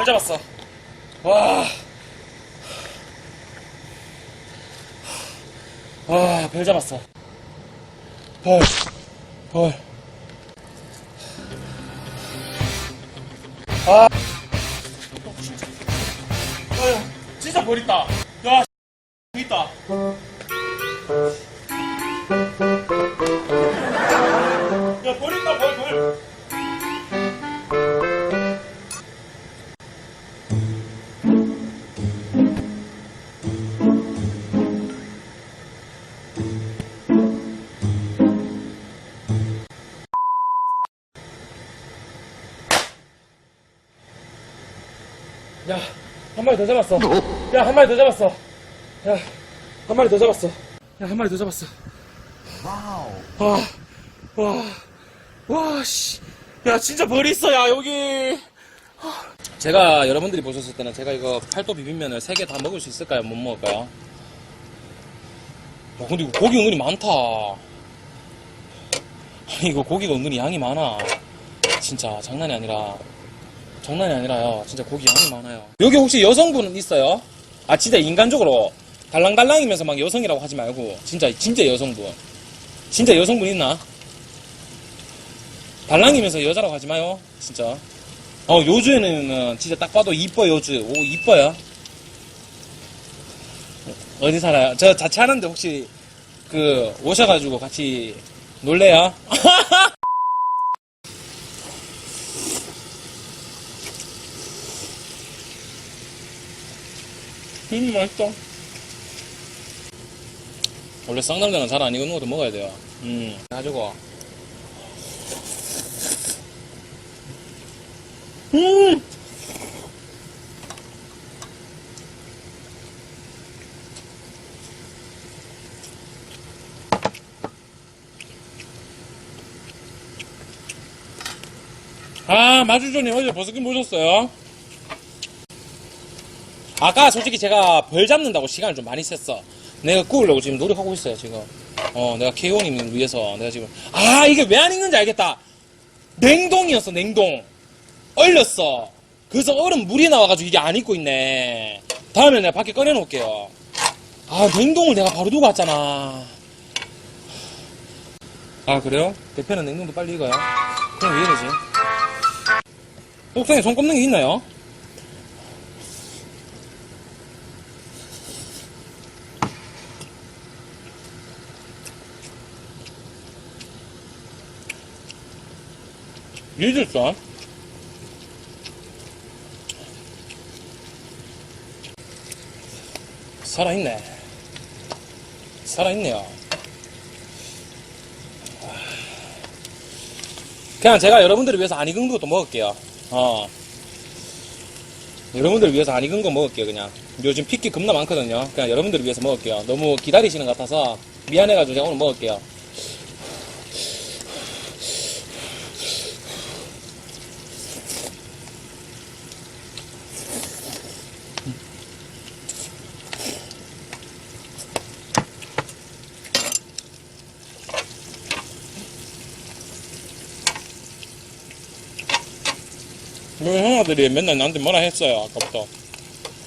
별 잡았어. 와. 와, 별 잡았어. 별. 별. 아. 아유, 진짜 벌 있다. 한 마리 더 잡았어. 야, 한 마리 더 잡았어. 야, 한 마리 더 잡았어. 야, 한 마리 더 잡았어. 와우. 와, 와, 와, 씨. 야, 진짜 벌이 있어, 야, 여기. 제가 여러분들이 보셨을 때는 제가 이거 팔도 비빔면을 세개다 먹을 수 있을까요? 못 먹을까요? 야, 근데 이거 고기 은근히 많다. 아니, 이거 고기가 은근히 양이 많아. 진짜 장난이 아니라. 장난이 아니라요. 진짜 고기 양이 많아요. 여기 혹시 여성분 있어요? 아, 진짜 인간적으로 달랑달랑이면서 막 여성이라고 하지 말고 진짜 진짜 여성분. 진짜 여성분 있나? 달랑이면서 여자라고 하지 마요. 진짜. 어, 요주에는 진짜 딱 봐도 이뻐 요주. 오, 이뻐요. 어디 살아요? 저 자취하는데 혹시 그 오셔가지고 같이 놀래요? 음, 맛있다. 원래 쌍남자는 잘 안 익은 것도 먹어야 돼요. 음, 가지고. 음! 아, 마주조님 어제 버스킹 보셨어요? 아까 솔직히 제가 벌 잡는다고 시간을 좀 많이 썼어. 내가 구우려고 지금 노력하고 있어요, 지금. 어, 내가 케이오님 위해서 내가 지금. 아, 이게 왜 안 익는지 알겠다. 냉동이었어, 냉동. 얼렸어. 그래서 얼음 물이 나와가지고 이게 안 익고 있네. 다음에 내가 밖에 꺼내놓을게요. 아, 냉동을 내가 바로 두고 왔잖아. 아, 그래요? 대표는 냉동도 빨리 익어요? 그럼 왜 이러지? 옥상에 손 꼽는 게 있나요? 잊었어? 살아있네. 살아있네요. 그냥 제가 여러분들을 위해서 안 익은 것도 먹을게요. 어. 여러분들을 위해서 안 익은 거 먹을게요, 그냥. 요즘 핏기 겁나 많거든요. 그냥 여러분들을 위해서 먹을게요. 너무 기다리시는 것 같아서 미안해가지고 제가 오늘 먹을게요. 우리 형아들이 맨날 나한테 뭐라 했어요, 아까부터.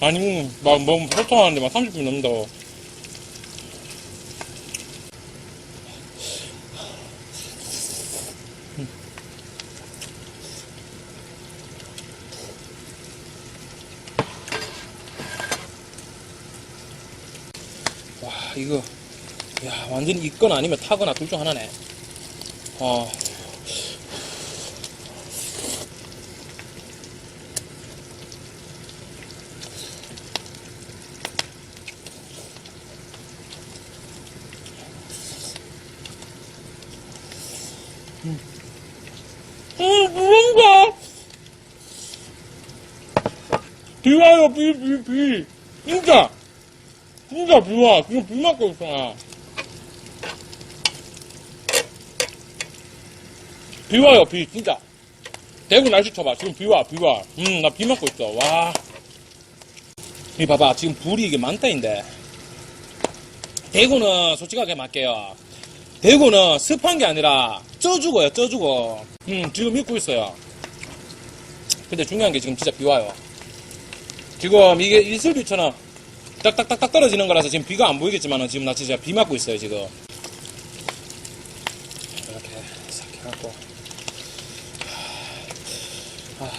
아니, 막, 뭐, 소통하는데 막 30분 넘는다고. 와, 이거, 야, 완전히 익거나 아니면 타거나 둘 중 하나네. 어. 음, 무언가. 비와요, 비, 비, 비. 진짜. 진짜 비와. 지금 비 맞고 있어. 비와요, 비, 진짜. 대구 날씨 쳐봐. 지금 비와, 비와. 음, 나 비 맞고 있어. 와. 이 봐봐. 지금 불이 이게 만대인데. 대구는 솔직하게 말게요. 대구는 습한 게 아니라 쪄 죽어요, 쪄 죽어. 음, 지금 입고 있어요. 근데 중요한 게 지금 진짜 비 와요. 지금 이게 이슬비처럼 딱딱딱딱 떨어지는 거라서 지금 비가 안 보이겠지만 지금 나 진짜 비 맞고 있어요 지금 이렇게 싹 해갖고 아,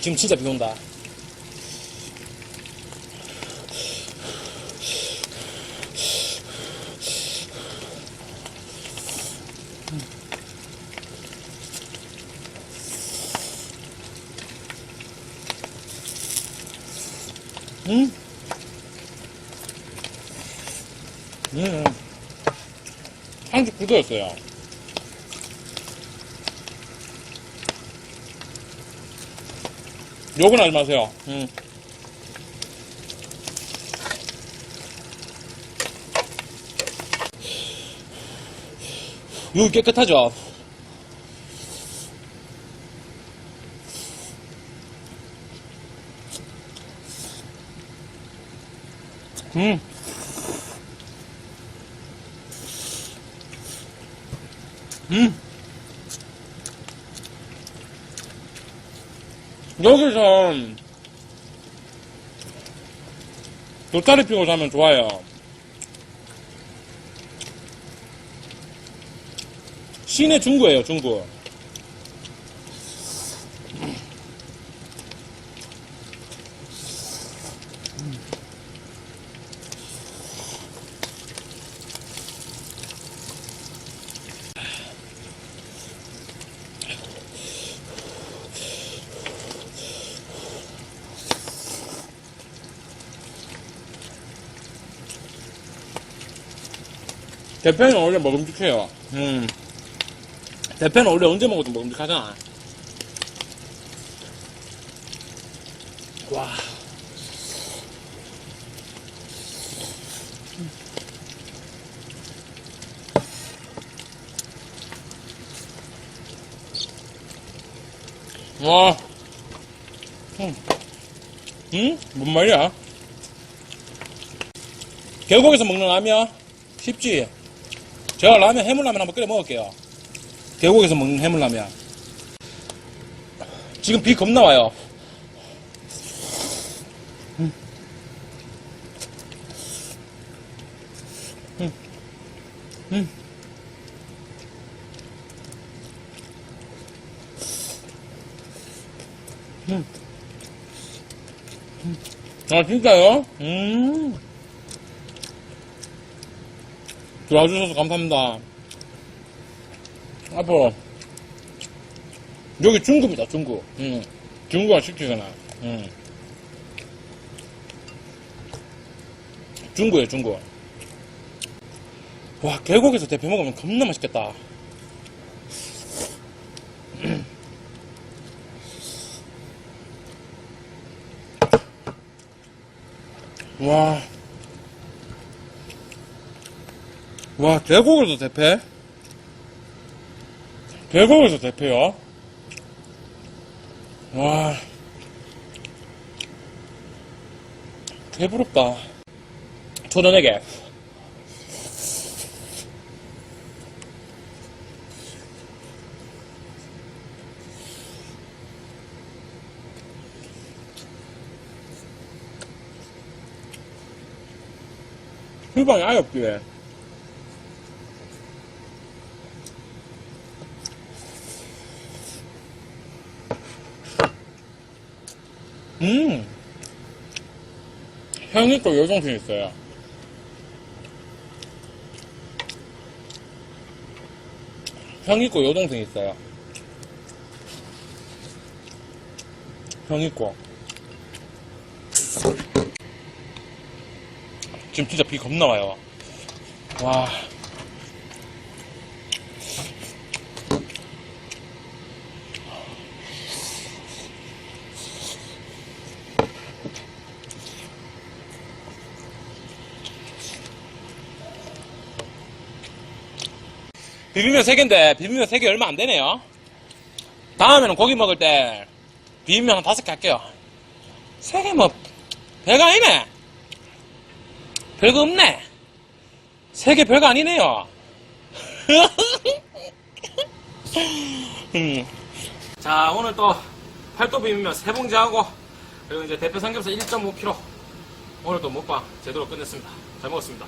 지금 진짜 비 온다 음. 음. 한식 굳어였어요. 욕은 하지 마세요. 음. 여기 깨끗하죠? 음. 음. 여기서 돗자리 피고 자면 좋아요. 시내 중구예요, 중구. 대패는 원래 먹음직해요. 음. 대패는 원래 언제 먹어도 먹음직하잖아. 와. 와. 음. 응? 뭔 말이야? 계곡에서 먹는 라면? 쉽지? 제가 라면, 해물라면 한번 끓여 먹을게요. 계곡에서 먹는 해물라면. 지금 비 겁나 와요. 음. 음. 음. 음. 음. 아, 진짜요? 음. 도와주셔서 감사합니다. 앞으로 여기 중구입니다. 중구. 음. 중구가 시키잖아. 음. 중구예요. 중구. 와 계곡에서 대패 먹으면 겁나 맛있겠다. 와. 와, 계곡에서 대패? 계곡에서 대패요? 와. 개부럽다. 초저녁에. 술방이 아예 없길래. 음. 향이 또 요정신 있어요. 향 있고 요동생 있어요. 향 있고. 지금 진짜 비 겁나 와요. 와. 비빔면 3개인데 비빔면 3개 얼마 안 되네요. 다음에는 고기 먹을 때 비빔면 한 5개 할게요. 3개 뭐 별거 아니네. 별거 없네. 3개 별거 아니네요. 음. 자 오늘 또 팔도 비빔면 3봉지 하고 그리고 이제 대표 삼겹살 1.5kg. 오늘도 먹방 제대로 끝냈습니다. 잘 먹었습니다.